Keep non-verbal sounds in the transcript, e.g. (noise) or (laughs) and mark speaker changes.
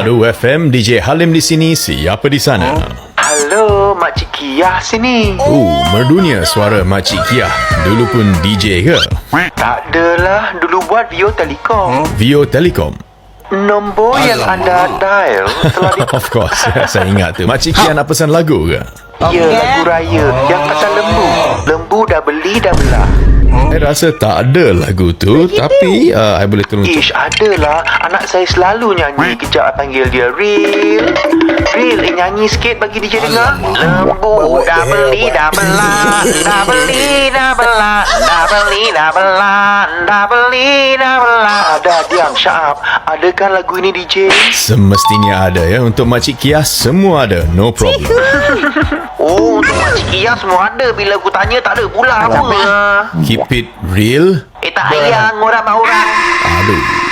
Speaker 1: Aduh FM DJ Halim di sini. Siapa di sana?
Speaker 2: Halo, Makcik Kia sini.
Speaker 1: Oh merdunia suara Makcik Kia Dulu pun DJ ke?
Speaker 2: Tak adalah, dulu buat Vio Telekom.
Speaker 1: Vio Telekom
Speaker 2: Nombor yang anda dial telah di... (laughs)
Speaker 1: Of course (laughs) Saya ingat tu. Makcik Kia nak pesan lagu ke?
Speaker 2: Ya, lagu raya. Yang pasal lembu. Lembu dah beli, dah belah.
Speaker 1: Saya rasa tak ada lagu tu Tapi uh, I boleh tolong
Speaker 2: Ish, adalah. Anak saya selalu nyanyi. Kejap I panggil dia. Real. Real, eh, nyanyi sikit bagi DJ dengar. Lembu dah beli, dah belah. Dah beli, dah belah. Dah beli, dah belah. Dah beli, dah belah. Ada, diam. Shut up. Adakan lagu ini DJ?
Speaker 1: Semestinya ada ya Untuk Makcik Kia Semua ada No problem (laughs)
Speaker 2: Oh, Kia semua ada. Bila aku tanya, tak ada pula apa.
Speaker 1: Keep it real
Speaker 2: Eh, tak sayang orang mak orang.
Speaker 1: Aduh